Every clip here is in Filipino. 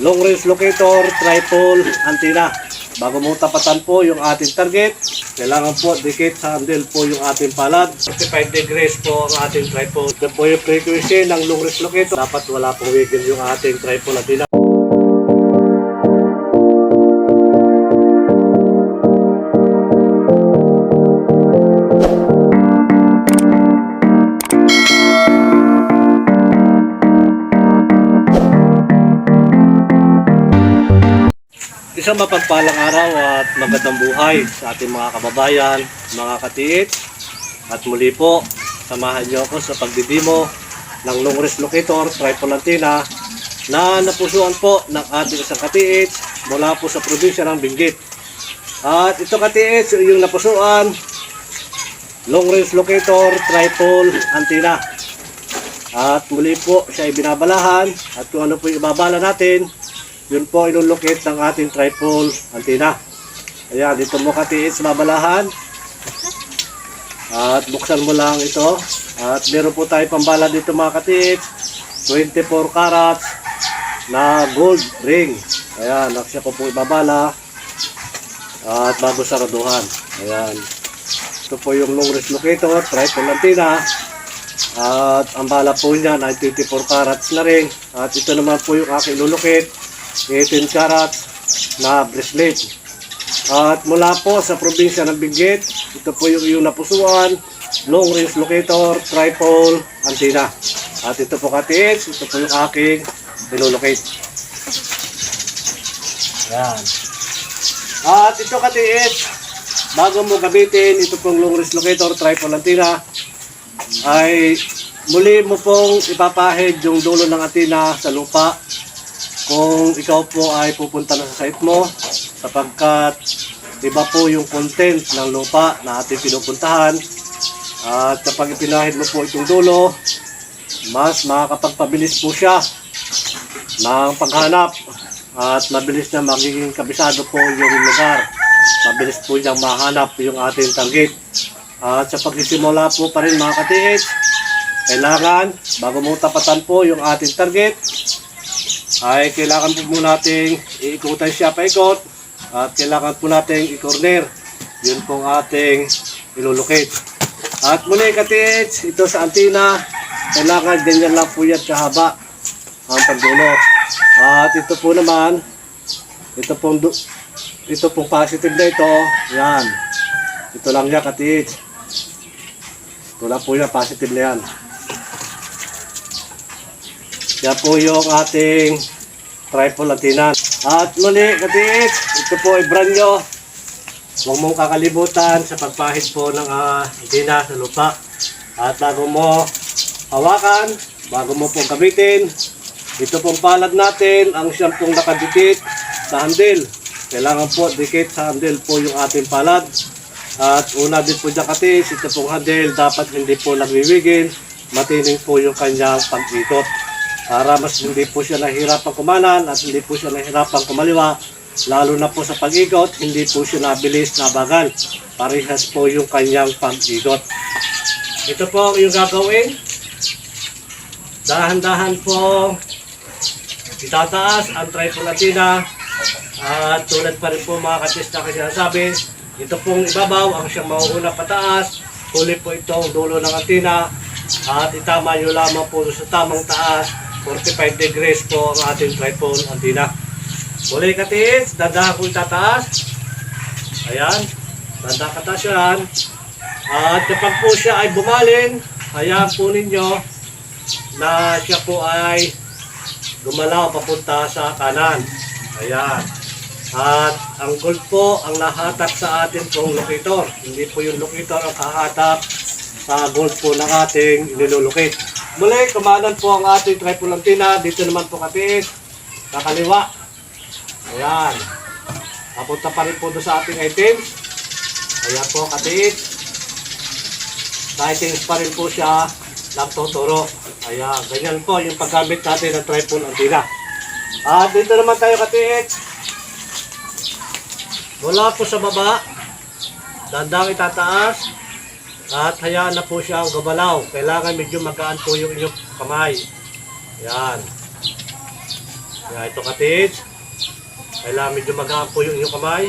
long range locator, tripod, antenna. Bago mo tapatan po yung ating target, kailangan po dikit sa handle po yung ating palad. 45 degrees po ang ating tripod. Ito po yung frequency ng long range locator. Dapat wala pong wiggle yung ating tripod antenna. Isang mapagpalang araw at magandang buhay sa ating mga kababayan, mga katiit. At muli po, samahan niyo ako sa pagdidimo ng long range locator, tripod antenna na napusuan po ng ating isang katiit mula po sa probinsya ng Benguet. At ito katiit, yung napusuan, long range locator, tripod antenna. At muli po siya ay binabalahan at kung ano po ibabala natin, yun po ilulocate ng ating tripod antenna. Ayan, dito mo katiit sa babalahan. At buksan mo lang ito. At meron po tayo pambala dito mga katiit. 24 carats na gold ring. Ayan, naksya ko po ibabala. At bago saraduhan. Ayan. Ito po yung long range locator, tripod antenna. At ang bala po niya ay 24 carats na ring. At ito naman po yung aking ilulukit. 18 carats na bracelet. At mula po sa probinsya ng Benguet, ito po yung iyong napusuan, long range locator, tripod, antenna. At ito po katiits, ito po yung aking nilolocate. Yan. At ito katiits, bago mo gamitin ito pong long range locator, tripod, antenna, ay muli mo pong ipapahid yung dulo ng antenna sa lupa kung ikaw po ay pupunta na sa site mo sapagkat iba po yung content ng lupa na ating pinupuntahan at kapag ipinahid mo po itong dulo mas makakapagpabilis po siya ng paghanap at mabilis na magiging kabisado po yung lugar. Mabilis po niyang mahanap yung ating target at sa pagsisimula po pa rin mga katiis kailangan bago mo tapatan po yung ating target ay kailangan po muna nating iikutan siya paikot at kailangan po nating i-corner. Yun pong ating ilulukit. At muli katits, ito sa antina, kailangan ganyan lang po yan kahaba ang pagdulo. At ito po naman, ito pong, ito pong positive na ito, yan. Ito lang yan katits. Ito lang po yan, positive na yan. Yan po yung ating tripod antenna. At muli, katiit, ito po ay brand nyo. Huwag mong kakalimutan sa pagpahid po ng uh, antenna sa lupa. At bago mo hawakan, bago mo pong gamitin, ito pong palad natin, ang siyang pong nakadikit sa handle. Kailangan po dikit sa handle po yung ating palad. At una din po dyan katis, ito pong handle, dapat hindi po nagwiwigil, matining po yung kanyang pag-ikot para mas hindi po siya nahirapan kumanan at hindi po siya nahirapan kumaliwa lalo na po sa pag-ikot hindi po siya nabilis na bagal. Parehas po yung kanyang pag-ikot ito po yung gagawin. Dahan-dahan po itataas ang tripolatina at tulad pa rin po mga katis na kasi nasabi ito pong ibabaw ang siyang mauuna pataas. Huli po itong dulo ng antina at itama nyo lamang po sa tamang taas 45 degrees po ang ating tripod antenna. Muli katiis, dadahan ko itataas. Ayan, dadahan kataas yan. At kapag po siya ay bumaling, hayaan po ninyo na siya po ay gumalaw papunta sa kanan. Ayan. At ang gold po ang nahatak sa ating pong locator. Hindi po yung locator ang kahatak sa gold po ng ating nilolocate. Muli, kumanan po ang ating tripod antenna. Dito naman po katiis. Kakaliwa. Ayan. Papunta pa rin po doon sa ating items. Ayan po katiis. Sa pa rin po siya nagtuturo. Ayan. Ganyan po yung paggamit natin ng tripod antenna. At dito naman tayo katiis. Mula po sa baba. Dandang itataas. At hayaan na po siya ang gabalaw. Kailangan medyo magaan po yung inyong kamay. Yan. Yan, ito katid. Kailangan medyo magaan po yung inyong kamay.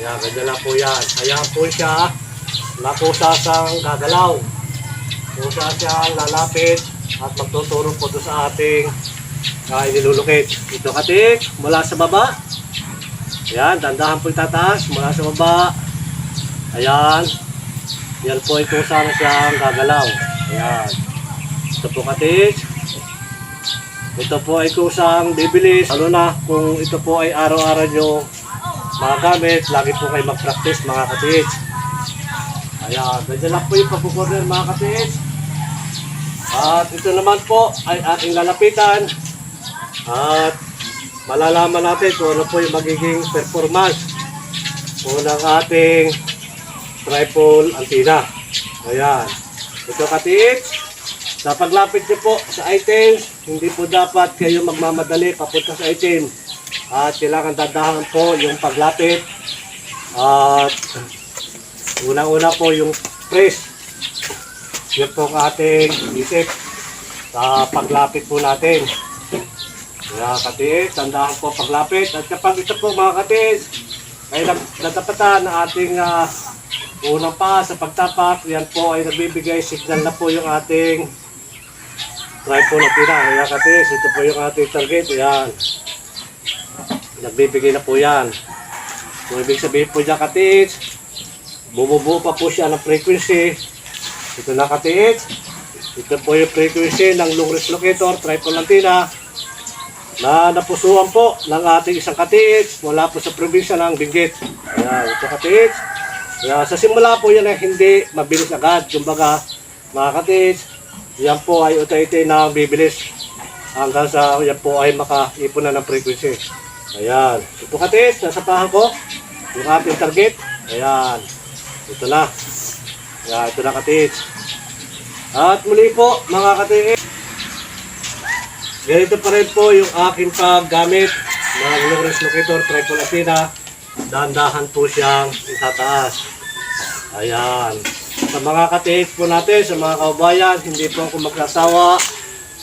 Ayan, ganyan lang po yan. Ayan po siya. Nakusasang gagalaw. Kusa siya lalapit at magtuturo po doon sa ating uh, inilulukit. Ito katik, mula sa baba. Ayan, dandahan po itataas mula sa baba. Ayan. Yan po ay kusa na siyang gagalaw. Ayan. Ito po katik. Ito po ay kusang bibilis. Lalo na kung ito po ay araw-araw nyo magagamit, lagi po kayo mag-practice mga katits. Ayan, ganyan lang po yung pagkukorner mga katits. At ito naman po ay ating lalapitan. At malalaman natin kung ano po yung magiging performance po ng ating tripod antenna. Ayan. Ito katits. Sa paglapit niyo po sa items, hindi po dapat kayo magmamadali papunta sa item. At kailangan dadahan po yung paglapit. At unang-una po yung press. Yun po ang ating isip sa paglapit po natin. Kaya katiis, tandaan po paglapit. At kapag ito po mga katiis, ay natapatan ng ating ah, unang pa sa pagtapak, yan po ay nagbibigay signal na po yung ating tripod na pina. Kaya katiis, ito po yung ating target. Yan. Nagbibigay na po yan. Kung ibig sabihin po dyan katiis, bumubuo pa po siya ng frequency. Ito na katiis. Ito po yung frequency ng long locator, tripod antenna na napusuan po ng ating isang katiits mula po sa probinsya ng Benguet. Ayan, ito katiits. Ayan, sa simula po yan ay hindi mabilis agad. Kumbaga, mga katiits, yan po ay utay-itay na bibilis hanggang sa yan po ay makaipon na ng frequency. Ayan, ito katiits, nasa pahan ko, yung ating target. Ayan, ito na. Ayan, ito na katiits. At muli po, mga katiits, Ganito pa rin po yung aking paggamit ng Lawrence Locator Tripod Athena. Dahan-dahan po siyang itataas. Ayan. Sa mga katiis po natin, sa mga kaubayan, hindi po ako magkasawa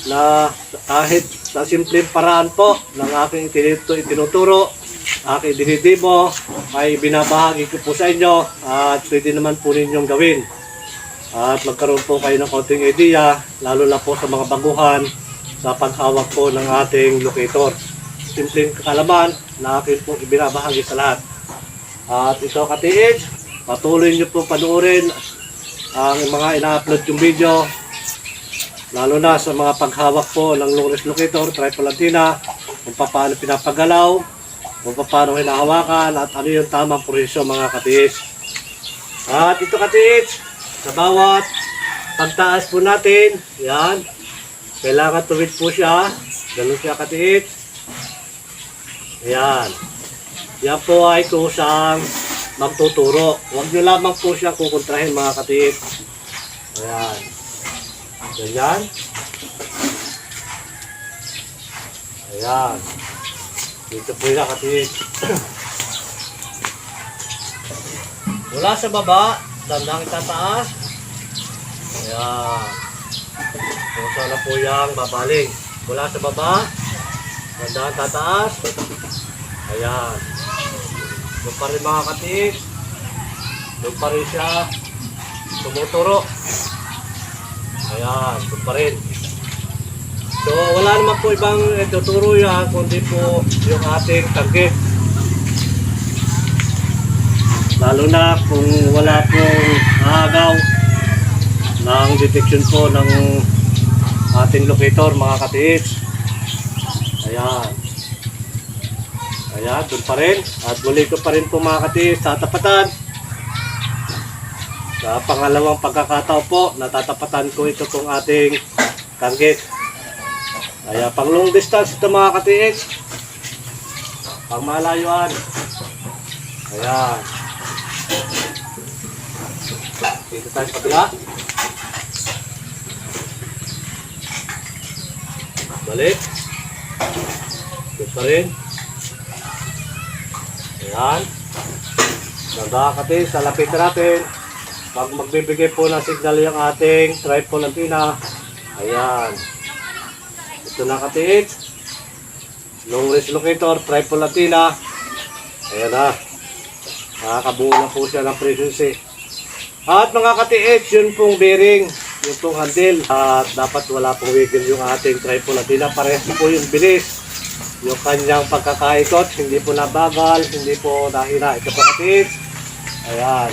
na kahit sa simpleng paraan po ng aking itinito, itinuturo, aking dinidibo, ay binabahagi ko po sa inyo at pwede naman po ninyong gawin. At magkaroon po kayo ng konting idea, lalo na po sa mga baguhan, sa paghawak po ng ating locator. Simpleng kalaman na akin po ibinabahagi sa lahat. At ito katiid, patuloy nyo po panoorin ang mga ina-upload yung video lalo na sa mga paghawak po ng long range locator, tripod antenna, kung paano pinapagalaw, kung paano hinahawakan at ano yung tamang posisyon mga katiis. At ito katiis, sa bawat pagtaas po natin, yan, kailangan tuwid po siya. Ganun siya katiit. Ayan. Yan po ay kusang magtuturo. Huwag nyo lamang po siya kukontrahin mga katiit. Ayan. Ganyan. Ayan. Dito po yung katiit. Mula sa baba, dandang itataas. Ayan. Kung sana po yung babaling. Mula sa baba, tandaan tataas. Ayan. Doon pa rin mga katiis. Doon pa rin siya tumuturo. Ayan, doon pa rin. So, wala naman po ibang ituturo yan, kundi po yung ating target. Lalo na kung wala pong agaw ng detection po ng ating locator mga katiits. Ayan. Ayan, doon pa rin. At muli ko pa rin po mga katiits, tatapatan. Sa pangalawang pagkakataon po, natatapatan ko ito pong ating target. Ayan, pang long distance ito mga katiits. Pang malayuan. Ayan. Dito tayo sa kabila. Balik. Good pa rin. Ayan. Nagkakati sa lapit natin. Pag magbibigay po ng signal yung ating tripod antenna. Ayan. Ito na katiit. long range locator, triple latina. Ayan na. Nakakabuo na po siya ng frequency. At mga katiits, yun pong bearing, yun pong handle. At dapat wala pong wiggle yung ating triple latina. Parehas po yung bilis. Yung kanyang pagkakaikot, hindi po nabagal, hindi po nahina. Ito po katiits. Ayan.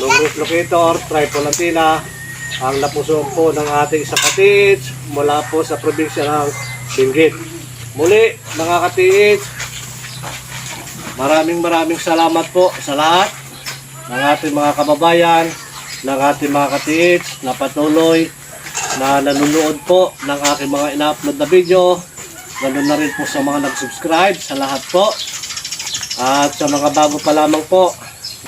Range locator, triple latina. Ang napuso po ng ating sa katiits mula po sa probinsya ng Benguet. Muli, mga katiits, Maraming maraming salamat po sa lahat ng ating mga kababayan, ng ating mga katiits na patuloy na nanonood po ng aking mga ina-upload na video. Ganun na rin po sa mga nag-subscribe sa lahat po. At sa mga bago pa lamang po,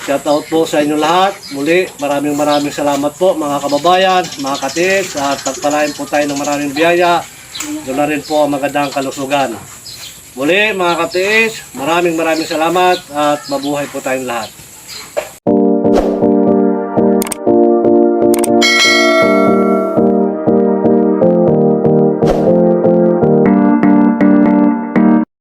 shoutout po sa inyo lahat. Muli, maraming maraming salamat po mga kababayan, mga katiits at pagpalain po tayo ng maraming biyaya. Doon na rin po ang magandang kalusugan. Muli mga katiis, maraming maraming salamat at mabuhay po tayong lahat.